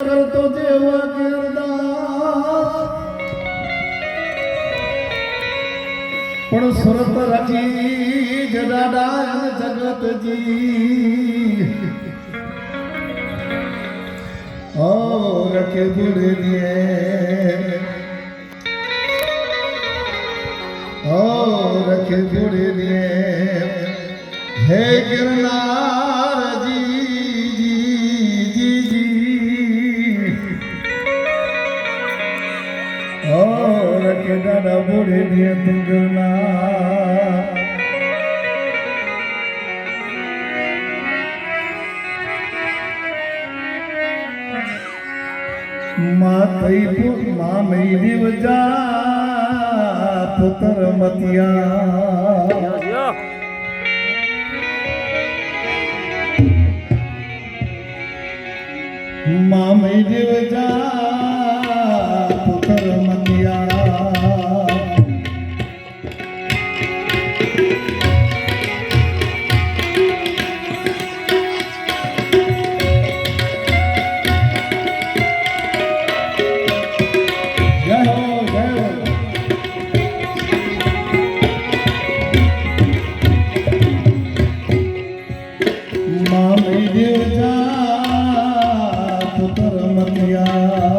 કરતો જેવા પણ સુરત રચી જડાડાયન જગતજી. ઓ રખે બુડે દિયે ઓ રખે બુડે દિયે હે ગિરનાર દાદા બુડે દિયે તું ગિરનાર માતઈ પુત મામઈ દિવજા પુત્ર મતિયા. મામઈ દિવજા મામઈ દેવજા પુત્ર મતિયા